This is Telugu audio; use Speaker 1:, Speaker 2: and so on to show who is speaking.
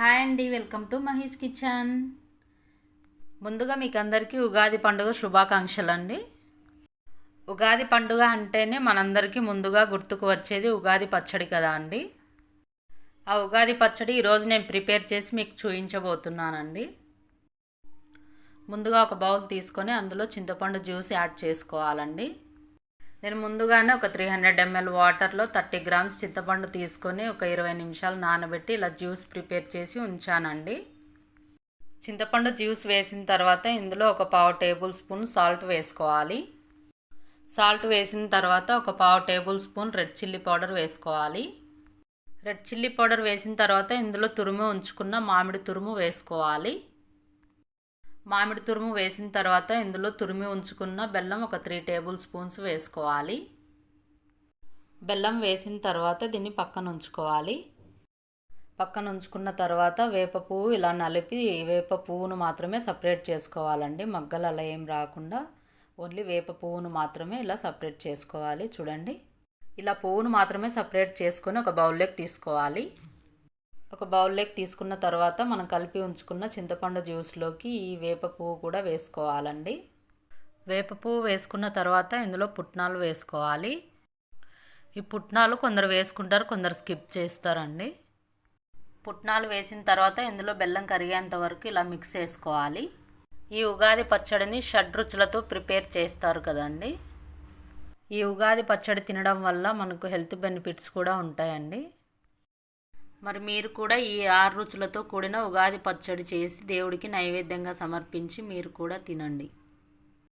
Speaker 1: హాయ్ అండి వెల్కమ్ టు మహేష్ కిచెన్. ముందుగా మీకు అందరికీ ఉగాది పండుగ శుభాకాంక్షలు అండి ఉగాది పండుగ అంటేనే మనందరికీ ముందుగా గుర్తుకు వచ్చేది ఉగాది పచ్చడి కదా అండి. ఆ ఉగాది పచ్చడి ఈరోజు నేను ప్రిపేర్ చేసి మీకు చూపించబోతున్నానండి ముందుగా ఒక బౌల్ తీసుకొని అందులో చింతపండు జ్యూస్ యాడ్ చేసుకోవాలండి. నేను ముందుగానే ఒక త్రీ హండ్రెడ్ ఎంఎల్ వాటర్లో థర్టీ గ్రామ్స్ చింతపండు తీసుకొని ఒక ఇరవై నిమిషాలు నానబెట్టి ఇలా జ్యూస్ ప్రిపేర్ చేసి ఉంచానండి. చింతపండు జ్యూస్ వేసిన తర్వాత ఇందులో ఒక పావు టేబుల్ స్పూన్ సాల్ట్ వేసుకోవాలి. సాల్ట్ వేసిన తర్వాత ఒక పావు tablespoon red chilli powder వేసుకోవాలి. రెడ్ చిల్లీ పౌడర్ వేసిన తర్వాత ఇందులో తురుము ఉంచుకున్న మామిడి తురుము వేసుకోవాలి. మామిడి తురుము వేసిన తర్వాత ఇందులో తురిమి ఉంచుకున్న బెల్లం ఒక త్రీ టేబుల్ స్పూన్స్ వేసుకోవాలి. బెల్లం వేసిన తర్వాత దీన్ని పక్కన ఉంచుకోవాలి. పక్కన ఉంచుకున్న తర్వాత వేప పువ్వు ఇలా నలిపి వేప పువ్వును మాత్రమే సపరేట్ చేసుకోవాలండి. మగ్గలు అలా ఏం రాకుండా ఓన్లీ వేప పువ్వును మాత్రమే ఇలా సపరేట్ చేసుకోవాలి. చూడండి. ఇలా పువ్వును మాత్రమే సపరేట్ చేసుకొని ఒక బౌల్లోకి తీసుకోవాలి. ఒక బౌల్లోకి తీసుకున్న తర్వాత మనం కలిపి ఉంచుకున్న చింతపండు జ్యూస్లోకి ఈ వేప పువ్వు కూడా వేసుకోవాలండి. వేప పువ్వు వేసుకున్న తర్వాత ఇందులో పుట్నాలు వేసుకోవాలి. ఈ పుట్నాలు కొందరు వేసుకుంటారు కొందరు స్కిప్ చేస్తారండి. పుట్నాలు వేసిన తర్వాత ఇందులో బెల్లం కరిగేంత వరకు ఇలా మిక్స్ చేసుకోవాలి. ఈ ఉగాది పచ్చడిని షడ్రుచులతో ప్రిపేర్ చేస్తారు కదండి. ఈ ఉగాది పచ్చడి తినడం వల్ల మనకు హెల్త్ బెనిఫిట్స్ కూడా ఉంటాయండి. మరి మీరు కూడా ఈ ఆరు రుచులతో కూడిన ఉగాది పచ్చడి చేసి దేవుడికి నైవేద్యంగా సమర్పించి మీరు కూడా తినండి.